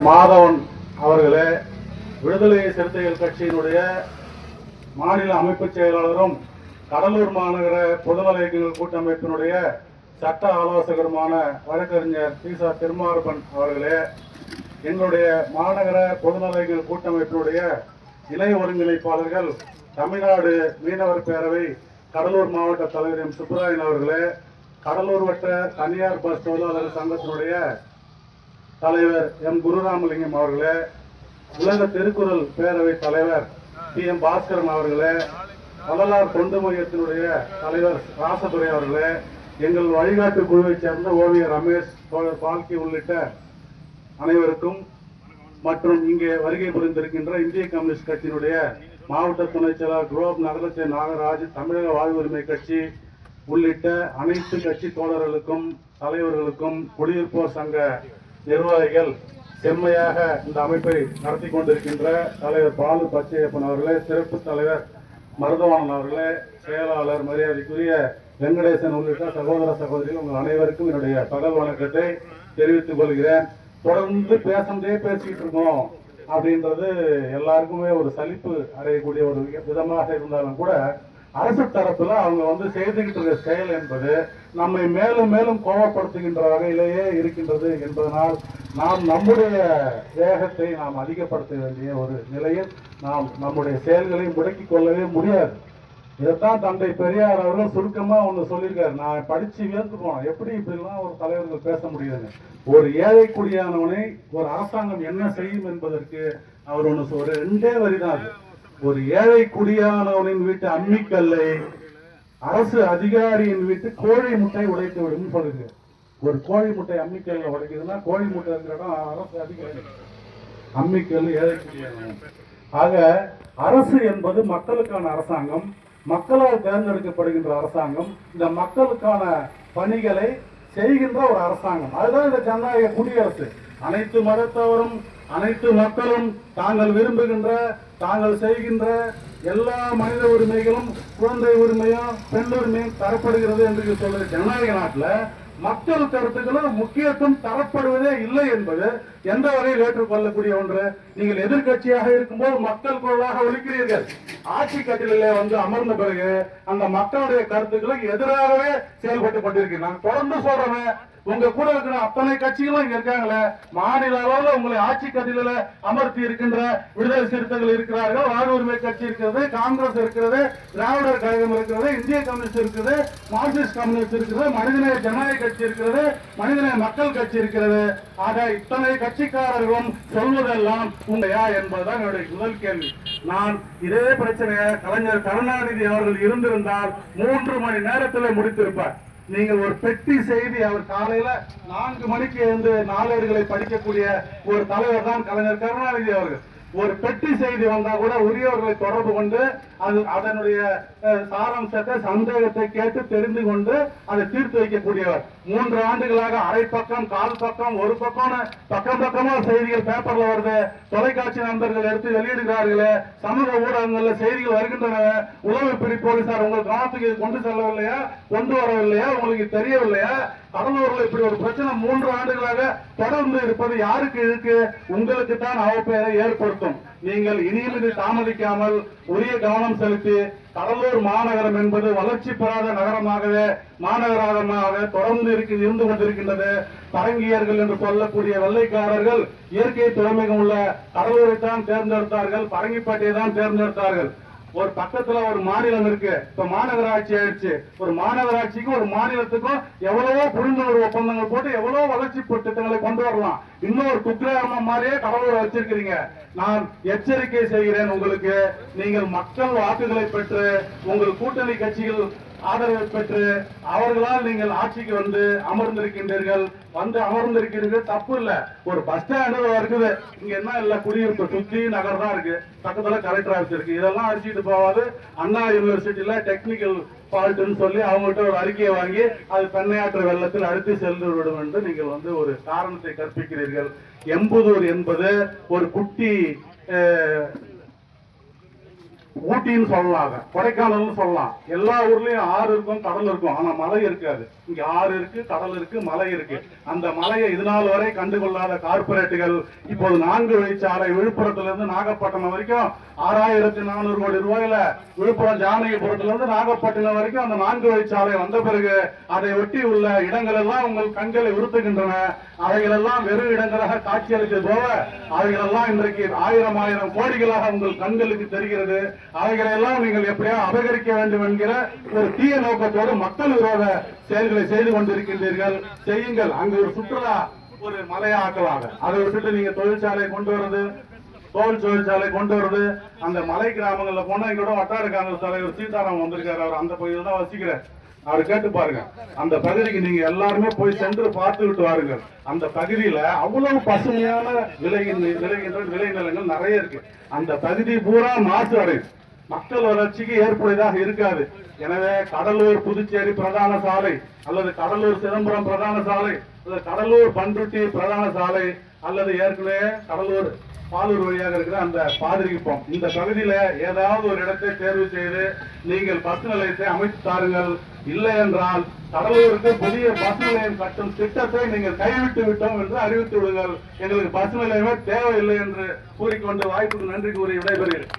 மாதவன் அவர்களே விடுதலை சிறுத்தைகள் கட்சியினுடைய மாநில அமைப்பு செயலாளரும் கடலூர் மாநகர பொதுநல இயக்கங்கள் கூட்டமைப்பினுடைய சட்ட ஆலோசகருமான வழக்கறிஞர் பீசா திருமார்பன் அவர்களே எங்களுடைய மாநகர பொதுநல இயக்கங்கள் கூட்டமைப்பினுடைய இணை ஒருங்கிணைப்பாளர்கள் தமிழ்நாடு மீனவர் பேரவை கடலூர் மாவட்ட தலைவர் எம். சுப்புராயன் அவர்களே கடலூர் வட்ட தனியார் பஸ் தொழிலாளர் சங்கத்தினுடைய தலைவர் எம். குருராமலிங்கம் அவர்களே உலக திருக்குறள் பேரவை தலைவர் டி எம். பாஸ்கரன் அவர்களே வள்ளலார் தொண்டு மையத்தினுடைய தலைவர் ராசதுரை அவர்களே எங்கள் வழிகாட்டு குழுவைச் சேர்ந்த ஓவியர் ரமேஷ் தோழர் பால்கி உள்ளிட்ட அனைவருக்கும் மற்றும் இங்கே வருகை புரிந்திருக்கின்ற இந்திய கம்யூனிஸ்ட் கட்சியினுடைய மாவட்ட துணைச் செயலாளர் குரோப் நகரத்தை நாகராஜ் தமிழக வாழ்வுரிமை கட்சி உள்ளிட்ட அனைத்து கட்சி தோழர்களுக்கும் தலைவர்களுக்கும் குடியிருப்போர் சங்க நிர்வாகிகள் செம்மையாக இந்த அமைப்பை நடத்தி கொண்டிருக்கின்ற தலைவர் பாலு பச்சையப்பன் அவர்களே சிறப்பு தலைவர் மருதவாணன் அவர்களே செயலாளர் மரியாதைக்குரிய வெங்கடேசன் உள்ளிட்ட சகோதர சகோதரிகள் உங்கள் அனைவருக்கும் என்னுடைய பகல் வணக்கத்தை தெரிவித்துக் கொள்கிறேன். தொடர்ந்து பேசந்தே பேசிக்கிட்டு இருக்கோம் அப்படின்றது எல்லாருக்குமே ஒரு சலிப்பு அடையக்கூடிய ஒரு விதமாக இருந்தாலும் கூட அரசு தரப்புல அவங்க வந்து செய்துகிட்டு இருக்க செயல் என்பது நம்மை மேலும் மேலும் கோபப்படுத்துகின்ற வகையிலேயே இருக்கின்றது என்பதனால் நாம் நம்முடைய வேகத்தை நாம் அதிகப்படுத்த வேண்டிய ஒரு நிலையில் நாம் நம்முடைய செயல்களை முடக்கிக் கொள்ளவே முடியாது. இதைத்தான் தந்தை பெரியார் அவர்கள் சுருக்கமாக ஒன்று சொல்லியிருக்காரு. நான் படித்து வியந்து போனேன். எப்படி இப்படிலாம் ஒரு தலைவர்கள் பேச முடியுதுன்னு. ஒரு ஏழை குடியானவனை ஒரு அரசாங்கம் என்ன செய்யும் என்பதற்கு அவர் ஒன்று ஒரு ரெண்டே வரிதான் அது. ஒரு ஏழை குடியானவனின் வீட்டு அம்மிக்கல்லை அரசு அதிகாரியின் வீட்டு கோழி முட்டை உடைத்து விடும் சொல்லுங்க. ஒரு கோழி முட்டை அம்மிக்கல்ல உடைக்குதுன்னா கோழி முட்டை இருக்கிற இடம் அரசு அதிகாரி. அம்மிக்கல் ஏழை குடியானவன். ஆக அரசு என்பது மக்களுக்கான அரசாங்கம். மக்களால் தேர்ந்தெடுக்கப்படுகின்ற அரசாங்கம். இந்த மக்களுக்கான பணிகளை செய்கின்ற ஒரு அரசாங்கம். அதுதான் இந்த ஜனநாயக குடியரசு. அனைத்து மதத்தவரும் அனைத்து மக்களும் தாங்கள் விரும்புகின்ற தாங்கள் செய்கின்ற எல்லா மனித உரிமைகளும் குழந்தை உரிமையும் பெண் உரிமையும் தரப்படுகிறது என்று சொல்ற ஜனநாயக நாட்டுல மக்கள் கருத்துக்களும் முக்கியத்துவம் தரப்படுவதே இல்லை என்பது எந்த வகையில் ஏற்றுக்கொள்ளக்கூடிய ஒன்று? நீங்கள் எதிர்க்கட்சியாக இருக்கும்போது மக்கள் குரலாக ஒழிக்கிறீர்கள் ஆட்சி கட்டிலே வந்து அமர்ந்த பிறகு அந்த மக்களுடைய கருத்துக்களுக்கு எதிராகவே செயல்பட்டு கொண்டிருக்கிறேன் நான் தொடர்ந்து சொல்றேன். உங்க கூட இருக்கிற அத்தனை கட்சிகளும் இங்க இருக்காங்களே மாநில அளவில் உங்களை ஆட்சி கதில அமர்த்தி இருக்கின்ற விடுதலை சிறுத்தைகள் இருக்கிறார்கள் வாழ் உரிமை கட்சி இருக்கிறது காங்கிரஸ் இருக்கிறது திராவிடர் கழகம் இருக்கிறது இந்திய கம்யூனிஸ்ட் இருக்கிறது மார்க்சிஸ்ட் கம்யூனிஸ்ட் இருக்கிறது மனிதநேய ஜனநாயக கட்சி இருக்கிறது மனிதநேய மக்கள் கட்சி இருக்கிறது. ஆக இத்தனை கட்சிக்காரர்களும் சொல்வதெல்லாம் உண்மையா என்பதுதான் என்னுடைய முதல் கேள்வி. நான் இதே பிரச்சனையை கலைஞர் கருணாநிதி அவர்கள் இருந்திருந்தால் மூன்று மணி நேரத்தில் முடித்திருப்பார். நீங்கள் ஒரு பெட்டி செய்தி அவர் காலையில நான்கு மணிக்கு இருந்து நாளேடுகளை படிக்கக்கூடிய ஒரு தலைவர் தான் கலைஞர் கருணாநிதி அவர்கள். ஒரு பெட்டி செய்தி வந்தா கூட உரியவர்களை தொடர்பு கொண்டு அது அதனுடைய சாராம்சத்தை சந்தேகத்தை கேட்டு தெரிந்து கொண்டு அதை தீர்த்து வைக்கக்கூடியவர். மூன்று ஆண்டுகளாக அரை பக்கம் கால் பக்கம் ஒரு பக்கம் பக்கம் பக்கமா செய்திகள் பேப்பர்ல வருது. தொலைக்காட்சி நண்பர்கள் எடுத்து வெளியிடுகிறார்களே சமூக ஊடகங்கள்ல செய்திகள் வருகின்றன. உளவு பிரி போலீசார் உங்கள் கவனத்துக்கு கொண்டு செல்லவில்லையா? கொண்டு வரவில்லையா? உங்களுக்கு தெரியவில்லையா? கடலூர்ல இப்படி ஒரு பிரச்சனை மூன்று ஆண்டுகளாக தொடர்ந்து இருப்பது யாருக்கு இருக்கு? உங்களுக்கு தான் அவப்பெயரை ஏற்படுத்தும். நீங்கள் இனியும் இது தாமதிக்காமல் உரிய கவனம் செலுத்தி கடலூர் மாநகரம் என்பது வளர்ச்சி பெறாத நகரமாகவே மாநகரமாக தொடர்ந்து இருக்கு இருந்து கொண்டிருக்கின்றது. பரங்கியர்கள் என்று சொல்லக்கூடிய வெள்ளைக்காரர்கள் இயற்கை திறமைகள் உள்ள கடலூரை தான் தேர்ந்தெடுத்தார்கள் பரங்கிப்பேட்டையை தான் தேர்ந்தெடுத்தார்கள். ஒரு பக்கத்துல ஒரு மாநிலம் இருக்கு. இப்ப மாநகராட்சி ஆயிடுச்சு. ஒரு மாநகராட்சிக்கும் ஒரு மாநிலத்துக்கும் எவ்வளவோ புரிந்துணர்வு ஒப்பந்தங்கள் போட்டு எவ்வளவோ வளர்ச்சி திட்டங்களை கொண்டு வரலாம். இன்னும் ஒரு குக்கிராமம் மாதிரியே கடலூரை வச்சிருக்கிறீங்க. நான் எச்சரிக்கை செய்கிறேன் உங்களுக்கு. நீங்கள் மக்கள் வாக்குகளை பெற்று உங்கள் கூட்டணி கட்சிகள் ஆதரவை பெற்று அவர்களால் நீங்கள் ஆட்சிக்கு வந்து அமர்ந்திருக்கின்றீர்கள். வந்து அமர்ந்திருக்கிறீர்கள் தப்பு இல்ல. ஒரு பஸ் ஸ்டாண்டு இருக்குது. இங்க என்ன இல்ல? குடியிருப்பு சுத்தி நகர் தான் இருக்கு. பக்கத்துல கலெக்டர் ஆஃபீஸ் இருக்கு. இதெல்லாம் அடிச்சுட்டு போவாது அண்ணா யூனிவர்சிட்டியில டெக்னிக்கல் ஃபால்ட்னு சொல்லி அவங்கள்ட்ட ஒரு அறிக்கையை வாங்கி அது பெண்ணையாற்று வெள்ளத்தில் அழுத்தி சென்று விடும் என்று நீங்கள் வந்து ஒரு காரணத்தை கற்பிக்கிறீர்கள். எம்புதூர் என்பது ஒரு குட்டி ஊட்டின்னு சொல்லலாம் கொடைக்கானல்னு சொல்லலாம். எல்லா ஊர்லயும் ஆறு இருக்கும் கடல் இருக்கும். ஆனா மலை இருக்காது. இங்க ஆறு இருக்கு கடல் இருக்கு மலை இருக்கு. அந்த மலையை இதனால் வரை கண்டுகொள்ளாத கார்ப்பரேட்டுகள் இப்போது நான்கு வழிச்சாலை விழுப்புரத்துல இருந்து நாகப்பட்டினம் வரைக்கும் ஆறாயிரத்தி நானூறு கோடி ரூபாயில விழுப்புரம் ஜானகிபுரத்துல இருந்து நாகப்பட்டினம் வரைக்கும் அந்த நான்கு வழிச்சாலை வந்த பிறகு அதை ஒட்டி உள்ள இடங்கள் எல்லாம் உங்கள் கண்களை உறுத்துகின்றன. அவைகளெல்லாம் வெறும் இடங்களாக காட்சியளித்தது போல அவைகளெல்லாம் இன்றைக்கு ஆயிரம் ஆயிரம் கோடிகளாக உங்கள் கண்களுக்கு தெரிகிறது. அவைகளை எல்லாம் நீங்கள் எப்படியா அபகரிக்க வேண்டும் என்கிற ஒரு தீய நோக்கத்தோடு மக்கள் விரோத செயல்களை செய்து கொண்டிருக்கின்றீர்கள். செய்யுங்கள். அங்கு ஒரு சுற்றுலா ஒரு மலையாக்கலாக. அதை விட்டுட்டு நீங்க தொழிற்சாலை கொண்டு வர்றது தோல் தொழிற்சாலை கொண்டு வருது அந்த மலை கிராமங்கள்ல போனா எங்களோட வட்டார காங்கிரஸ் தலைவர் சீதாராம் வந்திருக்காரு. அவர் அந்த பகுதியில் தான் வசிக்கிறார். அவர் கேட்டு பாருங்க. அந்த பகுதிக்கு நீங்க எல்லாருமே போய் சென்று பார்த்துக்கிட்டு வாருங்கள். அந்த பகுதியில அவ்வளவு பசுமையான விலை விளைகின்ற விளைநிலங்கள் நிறைய இருக்கு. அந்த பகுதி பூரா மாசு அடையும் மக்கள் வளர்ச்சிக்கு ஏற்புடையதாக இருக்காது. எனவே கடலூர் புதுச்சேரி பிரதான சாலை அல்லது கடலூர் சிதம்பரம் பிரதான சாலை அல்லது கடலூர் பண்ருட்டி பிரதான சாலை அல்லது ஏற்கனவே கடலூர் பாலூர் வழியாக இருக்கிற அந்த பாதிரிக்குப்பம் இந்த பகுதியில ஏதாவது ஒரு இடத்தை தேர்வு செய்து நீங்கள் பஸ் நிலையத்தை அமைத்து தாருங்கள். இல்லை என்றால் கடலூருக்கு புதிய பஸ் நிலையம் கட்டும் திட்டத்தை நீங்கள் கைவிட்டு விட்டோம் என்று அறிவித்து விடுங்கள். எங்களுக்கு பஸ் நிலையமே தேவையில்லை என்று கூறிக்கொண்டு வாய்ப்புக்கு நன்றி கூறி விடைபெறுகிறேன்.